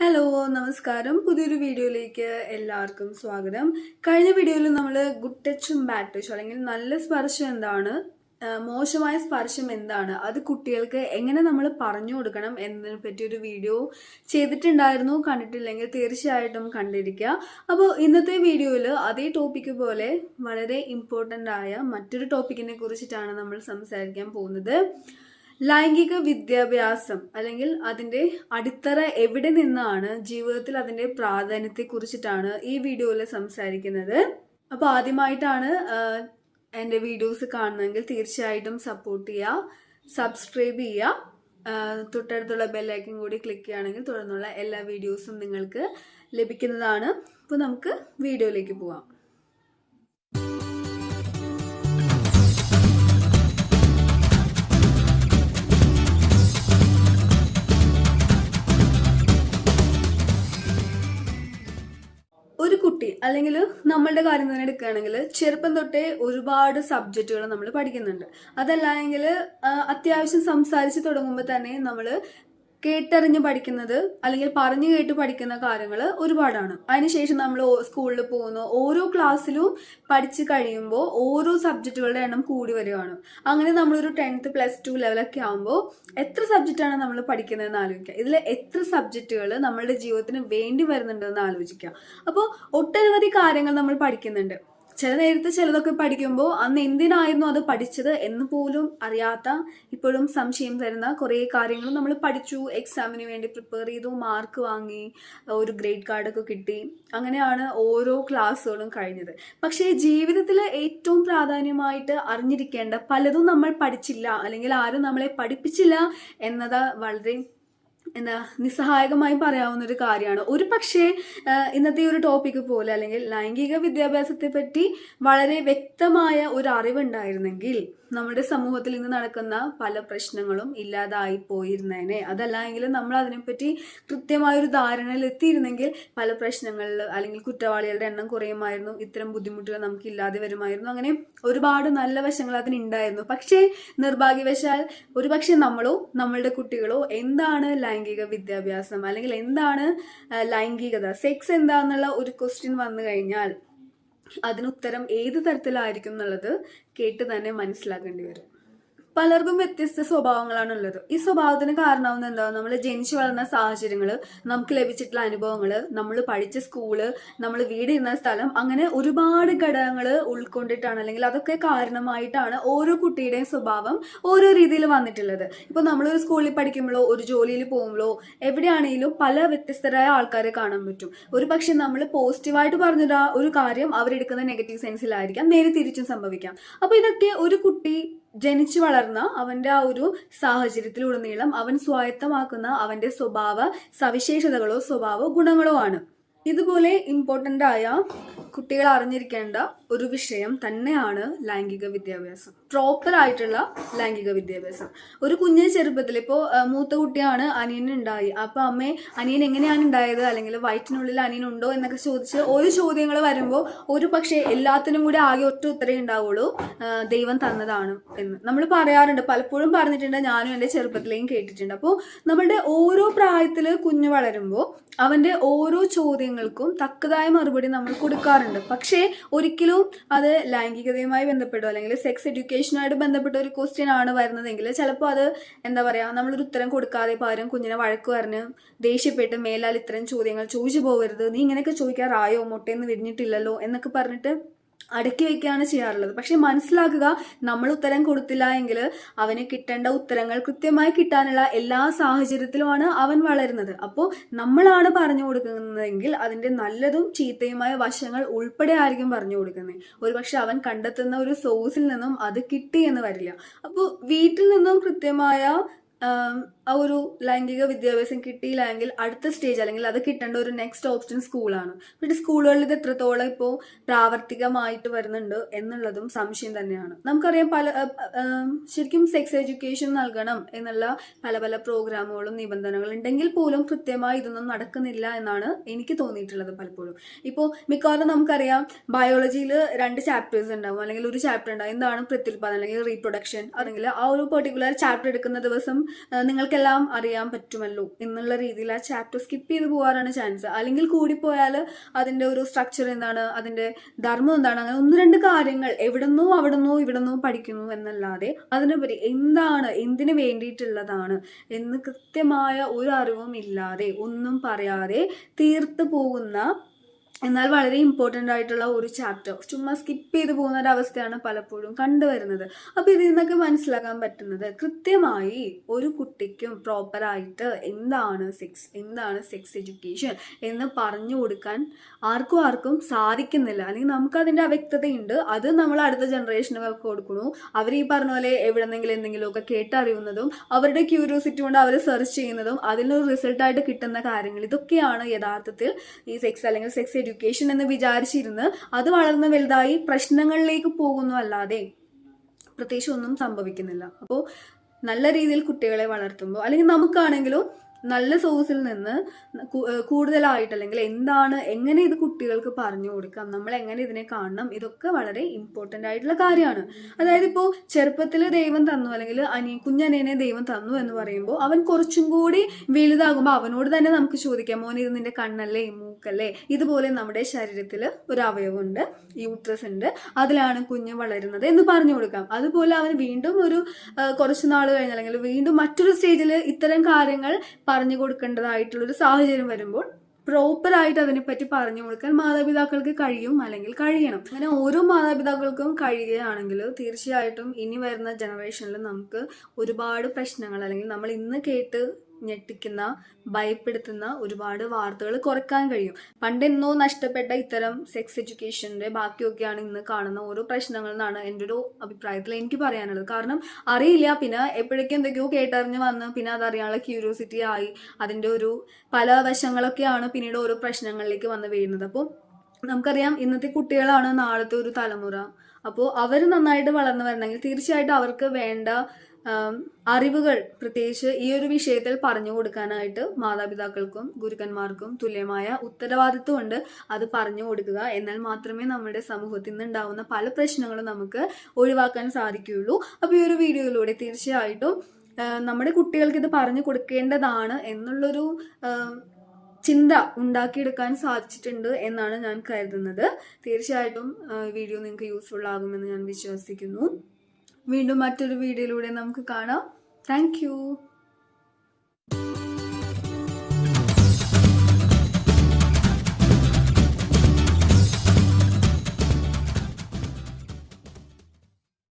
Hello നമസ്കാരം. പുതിയൊരു വീഡിയോയിലേക്ക് എല്ലാവർക്കും സ്വാഗതം. കഴിഞ്ഞ വീഡിയോയിൽ നമ്മൾ ഗുഡ് ടച്ചും ബാഡ് ടച്ചും അല്ലെങ്കിൽ നല്ല സ്പർശം എന്താണ് മോശമായ സ്പർശം എന്താണ് അത് കുട്ടികൾക്ക് എങ്ങനെ നമ്മൾ പറഞ്ഞു കൊടുക്കണം എന്നതിനെ പറ്റി ഒരു വീഡിയോ ചെയ്തിട്ടുണ്ടായിരുന്നു. കണ്ടിട്ടില്ലെങ്കിൽ തീർച്ചയായിട്ടും കണ്ടിരിക്കുക. അപ്പോൾ ഇന്നത്തെ വീഡിയോയിൽ അതേ ടോപ്പിക്ക് പോലെ വളരെ ഇമ്പോർട്ടന്റ് ആയ മറ്റൊരു ടോപ്പിക്കിനെ കുറിച്ചിട്ടാണ് നമ്മൾ സംസാരിക്കാൻ പോകുന്നത്. ലൈംഗിക വിദ്യാഭ്യാസം അല്ലെങ്കിൽ അതിന്റെ അടിത്തറ എവിടെ നിന്നാണ് ജീവിതത്തിൽ അതിന്റെ പ്രാധാന്യത്തെ കുറിച്ചിട്ടാണ് ഈ വീഡിയോയിൽ സംസാരിക്കുന്നത്. അപ്പോൾ ആദ്യമായിട്ടാണ് എന്റെ വീഡിയോസ് കാണുന്നതെങ്കിൽ തീർച്ചയായിട്ടും സപ്പോർട്ട് ചെയ്യുക സബ്സ്ക്രൈബ് ചെയ്യുക. തൊട്ടടുത്തുള്ള ബെല്ലൈക്കൻ കൂടി ക്ലിക്ക് ചെയ്യുകയാണെങ്കിൽ തുടർന്നുള്ള എല്ലാ വീഡിയോസും നിങ്ങൾക്ക് ലഭിക്കുന്നതാണ്. അപ്പോൾ നമുക്ക് വീഡിയോയിലേക്ക് പോവാം. കുട്ടി അല്ലെങ്കിൽ നമ്മളുടെ കാര്യം തന്നെ എടുക്കുകയാണെങ്കിൽ ചെറുപ്പം തൊട്ടേ ഒരുപാട് സബ്ജക്റ്റുകൾ നമ്മൾ പഠിക്കുന്നുണ്ട്. അതല്ലെങ്കിൽ അത്യാവശ്യം സംസാരിച്ച് തുടങ്ങുമ്പോൾ തന്നെ നമ്മൾ കേട്ടറിഞ്ഞ് പഠിക്കുന്നത് അല്ലെങ്കിൽ പറഞ്ഞു കേട്ട് പഠിക്കുന്ന കാര്യങ്ങൾ ഒരുപാടാണ്. അതിനുശേഷം നമ്മൾ സ്കൂളിൽ പോകുന്നു. ഓരോ ക്ലാസ്സിലും പഠിച്ച് കഴിയുമ്പോൾ ഓരോ സബ്ജക്റ്റുകളുടെ എണ്ണം കൂടി വരികയാണ്. അങ്ങനെ നമ്മളൊരു ടെൻത്ത് പ്ലസ് ടു ലെവലൊക്കെ ആകുമ്പോൾ എത്ര സബ്ജക്റ്റാണ് നമ്മൾ പഠിക്കുന്നതെന്ന് ആലോചിക്കുക. ഇതിൽ എത്ര സബ്ജക്റ്റുകൾ നമ്മളുടെ ജീവിതത്തിന് വേണ്ടി വരുന്നുണ്ടെന്ന് ആലോചിക്കുക. അപ്പോൾ ഒട്ടനവധി കാര്യങ്ങൾ നമ്മൾ പഠിക്കുന്നുണ്ട്. ചില നേരത്തെ ചിലതൊക്കെ പഠിക്കുമ്പോൾ അന്ന് എന്തിനായിരുന്നു അത് പഠിച്ചത് എന്ന് പോലും അറിയാത്ത ഇപ്പോഴും സംശയം തരുന്ന കുറേ കാര്യങ്ങൾ നമ്മൾ പഠിച്ചു എക്സാമിന് വേണ്ടി പ്രിപ്പയർ ചെയ്തു മാർക്ക് വാങ്ങി ഒരു ഗ്രേഡ് കാർഡൊക്കെ കിട്ടി. അങ്ങനെയാണ് ഓരോ ക്ലാസ്സുകളും കഴിഞ്ഞത്. പക്ഷേ ജീവിതത്തിൽ ഏറ്റവും പ്രാധാന്യമായിട്ട് അറിഞ്ഞിരിക്കേണ്ട പലതും നമ്മൾ പഠിച്ചില്ല അല്ലെങ്കിൽ ആരും നമ്മളെ പഠിപ്പിച്ചില്ല എന്നത് വളരെ എന്താ നിസ്സഹായകമായി പറയാവുന്ന ഒരു കാര്യമാണ്. ഒരു പക്ഷേ ഇന്നത്തെ ഒരു ടോപ്പിക്ക് പോലെ അല്ലെങ്കിൽ ലൈംഗിക വിദ്യാഭ്യാസത്തെ പറ്റി വളരെ വ്യക്തമായ ഒരു അറിവുണ്ടായിരുന്നെങ്കിൽ നമ്മുടെ സമൂഹത്തിൽ ഇന്ന് നടക്കുന്ന പല പ്രശ്നങ്ങളും ഇല്ലാതായി പോയിരുന്നേനെ. അതല്ല എങ്കിൽ നമ്മൾ അതിനെപ്പറ്റി കൃത്യമായ ഒരു ധാരണയിൽ എത്തിയിരുന്നെങ്കിൽ പല പ്രശ്നങ്ങളിൽ അല്ലെങ്കിൽ കുറ്റവാളികളുടെ എണ്ണം കുറയുമായിരുന്നു ഇത്തരം ബുദ്ധിമുട്ടുകൾ നമുക്ക് ഇല്ലാതെ വരുമായിരുന്നു. അങ്ങനെ ഒരുപാട് നല്ല വശങ്ങൾ അതിനുണ്ടായിരുന്നു. പക്ഷേ നിർഭാഗ്യവശാൽ ഒരു പക്ഷേ നമ്മളോ നമ്മളുടെ കുട്ടികളോ എന്താണ് വിദ്യാഭ്യാസം അല്ലെങ്കിൽ എന്താണ് ലൈംഗികത? സെക്സ് എന്താണെന്നുള്ള ഒരു ക്വസ്റ്റ്യൻ വന്നു കഴിഞ്ഞാൽ അതിനുത്തരം ഏത് തരത്തിലായിരിക്കും എന്നുള്ളത് കേട്ട് തന്നെ മനസ്സിലാക്കേണ്ടി വരും. പലർക്കും വ്യത്യസ്ത സ്വഭാവങ്ങളാണ് ഉള്ളത് ഈ സ്വഭാവത്തിന് കാരണമാവുന്ന എന്താ? നമ്മൾ ജനിച്ചു വളർന്ന സാഹചര്യങ്ങൾ നമുക്ക് ലഭിച്ചിട്ടുള്ള അനുഭവങ്ങൾ നമ്മൾ പഠിച്ച സ്കൂൾ നമ്മൾ വീടിരുന്ന സ്ഥലം അങ്ങനെ ഒരുപാട് ഘടകങ്ങൾ ഉൾക്കൊണ്ടിട്ടാണ് അല്ലെങ്കിൽ അതൊക്കെ കാരണമായിട്ടാണ് ഓരോ കുട്ടിയുടെയും സ്വഭാവം ഓരോ രീതിയിൽ വന്നിട്ടുള്ളത്. ഇപ്പോൾ നമ്മളൊരു സ്കൂളിൽ പഠിക്കുമ്പോഴോ ഒരു ജോലിയിൽ പോകുമ്പോഴോ എവിടെയാണെങ്കിലും പല വ്യത്യസ്തരായ ആൾക്കാരെ കാണാൻ പറ്റും. ഒരു പക്ഷെ നമ്മൾ പോസിറ്റീവായിട്ട് പറഞ്ഞൊരു ഒരു കാര്യം അവരെടുക്കുന്ന നെഗറ്റീവ് സെൻസിലായിരിക്കാം നേരെ തിരിച്ചും സംഭവിക്കാം. അപ്പോൾ ഇതൊക്കെ ഒരു കുട്ടി ജനിച്ചു വളർന്ന അവന്റെ ആ ഒരു സാഹചര്യത്തിലുടനീളം അവൻ സ്വായത്തമാക്കുന്ന അവന്റെ സ്വഭാവ സവിശേഷതകളോ സ്വഭാവ ഗുണങ്ങളോ ആണ്. ഇതുപോലെ ഇമ്പോർട്ടന്റ് ആയ കുട്ടികൾ അറിഞ്ഞിരിക്കേണ്ട ഒരു വിഷയം തന്നെയാണ് ലൈംഗിക വിദ്യാഭ്യാസം. പ്രോപ്പർ ആയിട്ടുള്ള ലൈംഗിക വിദ്യാഭ്യാസം. ഒരു കുഞ്ഞ് ചെറുപ്പത്തിൽ ഇപ്പോൾ മൂത്ത കുട്ടിയാണ് അനിയൻ ഉണ്ടായി അപ്പോൾ അമ്മേ അനിയൻ എങ്ങനെയാണ് ഉണ്ടായത് അല്ലെങ്കിൽ വയറ്റിനുള്ളിൽ അനിയൻ ഉണ്ടോ എന്നൊക്കെ ചോദിച്ച് ഒരു ചോദ്യങ്ങൾ വരുമ്പോൾ ഒരു പക്ഷേ എല്ലാത്തിനും കൂടി ആകെ ഒറ്റ ഉത്തരേ ഉണ്ടാവുള്ളൂ ദൈവം തന്നതാണ് എന്ന്. നമ്മൾ പറയാറുണ്ട് പലപ്പോഴും പറഞ്ഞിട്ടുണ്ട് ഞാനും എന്റെ ചെറുപ്പത്തിലേയും കേട്ടിട്ടുണ്ട്. അപ്പോൾ നമ്മളുടെ ഓരോ പ്രായത്തിൽ കുഞ്ഞ് വളരുമ്പോൾ അവന്റെ ഓരോ ചോദ്യങ്ങൾക്കും തക്കതായ മറുപടി നമ്മൾ കൊടുക്കാറുണ്ട്. പക്ഷേ ഒരിക്കലും അത് ലൈംഗികതയുമായി ബന്ധപ്പെട്ടോ അല്ലെങ്കിൽ സെക്സ് എഡ്യൂക്കേഷനുമായിട്ട് ബന്ധപ്പെട്ട ഒരു ക്വസ്റ്റ്യൻ ആണ് വരുന്നതെങ്കിൽ ചിലപ്പോൾ അത് എന്താ പറയുക നമ്മളൊരു ഉത്തരം കൊടുക്കാതെ പകരം കുഞ്ഞിനെ വഴക്ക് പറഞ്ഞ് ദേഷ്യപ്പെട്ട് മേലാൽ ഇത്തരം ചോദ്യങ്ങൾ ചോദിച്ചു പോകരുത്. നീ ഇങ്ങനെയൊക്കെ ചോദിക്കാറായോ മുട്ടയെന്ന് വിരിഞ്ഞിട്ടില്ലല്ലോ എന്നൊക്കെ പറഞ്ഞിട്ട് അടക്കി വയ്ക്കുകയാണ് ചെയ്യാറുള്ളത്. പക്ഷെ മനസ്സിലാക്കുക നമ്മൾ ഉത്തരം കൊടുത്തില്ല എങ്കിൽ അവന് കിട്ടേണ്ട ഉത്തരങ്ങൾ കൃത്യമായി കിട്ടാനുള്ള എല്ലാ സാഹചര്യത്തിലുമാണ് അവൻ വളരുന്നത്. അപ്പോൾ നമ്മളാണ് പറഞ്ഞു കൊടുക്കുന്നതെങ്കിൽ അതിന്റെ നല്ലതും ചീത്തയുമായ വശങ്ങൾ ഉൾപ്പെടെ ആയിരിക്കും പറഞ്ഞു കൊടുക്കുന്നത്. ഒരുപക്ഷെ അവൻ കണ്ടെത്തുന്ന ഒരു സോഴ്സിൽ നിന്നും അത് കിട്ടി എന്ന് വരില്ല. അപ്പോൾ വീട്ടിൽ നിന്നും കൃത്യമായ ആം, ഒരു ലൈംഗിക വിദ്യാഭ്യാസം കിട്ടിയില്ല എങ്കിൽ അടുത്ത സ്റ്റേജ് അല്ലെങ്കിൽ അത് കിട്ടേണ്ട ഒരു നെക്സ്റ്റ് ഓപ്ഷൻ സ്കൂളാണ് പക്ഷേ സ്കൂളുകളിൽ ഇത് എത്രത്തോളം ഇപ്പോൾ പ്രാവർത്തികമായിട്ട് വരുന്നുണ്ട് എന്നുള്ളതും സംശയം തന്നെയാണ്. നമുക്കറിയാം പല ശരിക്കും സെക്സ് എഡ്യൂക്കേഷൻ നൽകണം എന്നുള്ള പല പല പ്രോഗ്രാമുകളും നിബന്ധനകളും ഉണ്ടെങ്കിൽ പോലും കൃത്യമായി ഇതൊന്നും നടക്കുന്നില്ല എന്നാണ് എനിക്ക് തോന്നിയിട്ടുള്ളത് പലപ്പോഴും. ഇപ്പോൾ മിക്കവാറും നമുക്കറിയാം ബയോളജിയിൽ രണ്ട് ചാപ്റ്റേഴ്സ് ഉണ്ടാവും. അല്ലെങ്കിൽ ഒരു ചാപ്റ്റർ ഉണ്ടാവും. എന്താണ് പ്രത്യുൽപാദനം അല്ലെങ്കിൽ റീപ്രൊഡക്ഷൻ അല്ലെങ്കിൽ ആ ഒരു പെർട്ടിക്കുലർ ചാപ്റ്റർ എടുക്കുന്ന ദിവസം നിങ്ങൾക്കെല്ലാം അറിയാൻ പറ്റുമല്ലോ എന്നുള്ള രീതിയിൽ ആ ചാപ്റ്റർ സ്കിപ്പ് ചെയ്ത് പോകാറാണ് ചാൻസ് അല്ലെങ്കിൽ കൂടിപ്പോയാൽ അതിന്റെ ഒരു സ്ട്രക്ചർ എന്താണ് അതിന്റെ ധർമ്മം എന്താണ് അങ്ങനെ ഒന്ന് രണ്ട് കാര്യങ്ങൾ എവിടുന്നോ അവിടുന്നോ ഇവിടുന്നോ പഠിക്കുന്നു എന്നല്ലാതെ അതിനുപരി എന്താണ് എന്തിനു വേണ്ടിയിട്ടുള്ളതാണ് എന്ന് കൃത്യമായ ഒരു അറിവും ഇല്ലാതെ ഒന്നും പറയാതെ തീർത്തു പോകുന്ന എന്നാൽ വളരെ ഇമ്പോർട്ടന്റ് ആയിട്ടുള്ള ഒരു ചാപ്റ്റർ ചുമ്മാ സ്കിപ്പ് ചെയ്ത് പോകുന്ന ഒരു അവസ്ഥയാണ് പലപ്പോഴും കണ്ടുവരുന്നത്. അപ്പോൾ ഇതിൽ നിന്നൊക്കെ മനസ്സിലാക്കാൻ പറ്റുന്നത് കൃത്യമായി ഒരു കുട്ടിക്കും പ്രോപ്പറായിട്ട് എന്താണ് സെക്സ് എന്താണ് സെക്സ് എഡ്യൂക്കേഷൻ എന്ന് പറഞ്ഞു കൊടുക്കാൻ ആർക്കും ആർക്കും സാധിക്കുന്നില്ല. അല്ലെങ്കിൽ നമുക്ക് അതിന്റെ അവ്യക്തതയുണ്ട്. അത് നമ്മൾ അടുത്ത ജനറേഷനുകൾക്ക് കൊടുക്കണു. അവർ ഈ പറഞ്ഞ പോലെ എവിടെ നിന്നെങ്കിലും എന്തെങ്കിലുമൊക്കെ കേട്ടറിയുന്നതും അവരുടെ ക്യൂരിയോസിറ്റി കൊണ്ട് അവർ സെർച്ച് ചെയ്യുന്നതും അതിനൊരു റിസൾട്ടായിട്ട് കിട്ടുന്ന കാര്യങ്ങൾ. ഇതൊക്കെയാണ് യഥാർത്ഥത്തിൽ ഈ സെക്സ് അല്ലെങ്കിൽ സെക്സ് എഡ്യൂക്കേഷൻ എന്ന് വിചാരിച്ചിരുന്ന് അത് വളർന്ന് വലുതായി പ്രശ്നങ്ങളിലേക്ക് പോകുന്നു അല്ലാതെ പ്രത്യേകിച്ച് ഒന്നും സംഭവിക്കുന്നില്ല. അപ്പോൾ നല്ല രീതിയിൽ കുട്ടികളെ വളർത്തുമ്പോൾ അല്ലെങ്കിൽ നമുക്കാണെങ്കിലും നല്ല സോഴ്സിൽ നിന്ന് കൂടുതലായിട്ട് അല്ലെങ്കിൽ എന്താണ് എങ്ങനെ ഇത് കുട്ടികൾക്ക് പറഞ്ഞു കൊടുക്കാം നമ്മൾ എങ്ങനെ ഇതിനെ കാണണം ഇതൊക്കെ വളരെ ഇമ്പോർട്ടന്റ് ആയിട്ടുള്ള കാര്യമാണ്. അതായത് ഇപ്പോൾ ചെറുപ്പത്തിൽ ദൈവം തന്നു അല്ലെങ്കിൽ അനി കുഞ്ഞനേനെ ദൈവം തന്നു എന്ന് പറയുമ്പോൾ അവൻ കുറച്ചും കൂടി വലുതാകുമ്പോൾ അവനോട് തന്നെ നമുക്ക് ചോദിക്കാം മോനെ ഇത് നിന്റെ കണ്ണല്ലേ മൂക്കല്ലേ? ഇതുപോലെ നമ്മുടെ ശരീരത്തിൽ ഒരു അവയവമുണ്ട് യൂട്രസ് ഉണ്ട് അതിലാണ് കുഞ്ഞ് വളരുന്നത് എന്ന് പറഞ്ഞു കൊടുക്കാം. അതുപോലെ അവൻ വീണ്ടും ഒരു കുറച്ച് നാൾ കഴിഞ്ഞ് അല്ലെങ്കിൽ വീണ്ടും മറ്റൊരു സ്റ്റേജിൽ ഇത്തരം കാര്യങ്ങൾ പറഞ്ഞു കൊടുക്കേണ്ടതായിട്ടുള്ള ഒരു സാഹചര്യം വരുമ്പോൾ പ്രോപ്പറായിട്ട് അതിനെപ്പറ്റി പറഞ്ഞു കൊടുക്കാൻ മാതാപിതാക്കൾക്ക് കഴിയും അല്ലെങ്കിൽ കഴിയണം. അങ്ങനെ ഓരോ മാതാപിതാക്കൾക്കും കഴിയുകയാണെങ്കിൽ തീർച്ചയായിട്ടും ഇനി വരുന്ന ജനറേഷനിൽ നമുക്ക് ഒരുപാട് പ്രശ്നങ്ങൾ അല്ലെങ്കിൽ നമ്മൾ ഇന്ന് കേട്ട് ഞെട്ടിക്കുന്ന ഭയപ്പെടുത്തുന്ന ഒരുപാട് വാർത്തകൾ കുറയ്ക്കാൻ കഴിയും. പണ്ടെന്നോ നഷ്ടപ്പെട്ട ഇത്തരം സെക്സ് എഡ്യൂക്കേഷന്റെ ബാക്കിയൊക്കെയാണ് ഇന്ന് കാണുന്ന ഓരോ പ്രശ്നങ്ങൾ എന്നാണ് എന്റെ ഒരു അഭിപ്രായത്തിൽ എനിക്ക് പറയാനുള്ളത്. കാരണം അറിയില്ല. പിന്നെ എപ്പോഴേക്കും എന്തൊക്കെയോ കേട്ടറിഞ്ഞ് വന്ന് പിന്നെ അതറിയാനുള്ള ക്യൂരിയോസിറ്റി ആയി അതിന്റെ ഒരു പല വശങ്ങളൊക്കെയാണ് പിന്നീട് ഓരോ പ്രശ്നങ്ങളിലേക്ക് വന്ന് വീഴുന്നത്. അപ്പോൾ നമുക്കറിയാം ഇന്നത്തെ കുട്ടികളാണ് നാളത്തെ ഒരു തലമുറ. അപ്പോൾ അവർ നന്നായിട്ട് വളർന്നു വരണമെങ്കിൽ തീർച്ചയായിട്ടും അവർക്ക് വേണ്ട അറിവുകൾ പ്രത്യേകിച്ച് ഈ ഒരു വിഷയത്തിൽ പറഞ്ഞു കൊടുക്കാനായിട്ട് മാതാപിതാക്കൾക്കും ഗുരുക്കന്മാർക്കും തുല്യമായ ഉത്തരവാദിത്വമുണ്ട് അത് പറഞ്ഞു കൊടുക്കുക. എന്നാൽ മാത്രമേ നമ്മുടെ സമൂഹത്തിൽ നിന്നുണ്ടാവുന്ന പല പ്രശ്നങ്ങളും നമുക്ക് ഒഴിവാക്കാൻ സാധിക്കുകയുള്ളൂ. അപ്പോൾ ഈ ഒരു വീഡിയോയിലൂടെ തീർച്ചയായിട്ടും നമ്മുടെ കുട്ടികൾക്ക് ഇത് പറഞ്ഞു കൊടുക്കേണ്ടതാണ് എന്നുള്ളൊരു ചിന്ത ഉണ്ടാക്കിയെടുക്കാൻ സാധിച്ചിട്ടുണ്ട് എന്നാണ് ഞാൻ കരുതുന്നത്. തീർച്ചയായിട്ടും വീഡിയോ നിങ്ങൾക്ക് യൂസ്ഫുൾ ആകുമെന്ന് ഞാൻ വിശ്വസിക്കുന്നു. വീണ്ടും മറ്റൊരു വീഡിയോയിലൂടെ നമുക്ക് കാണാം. താങ്ക്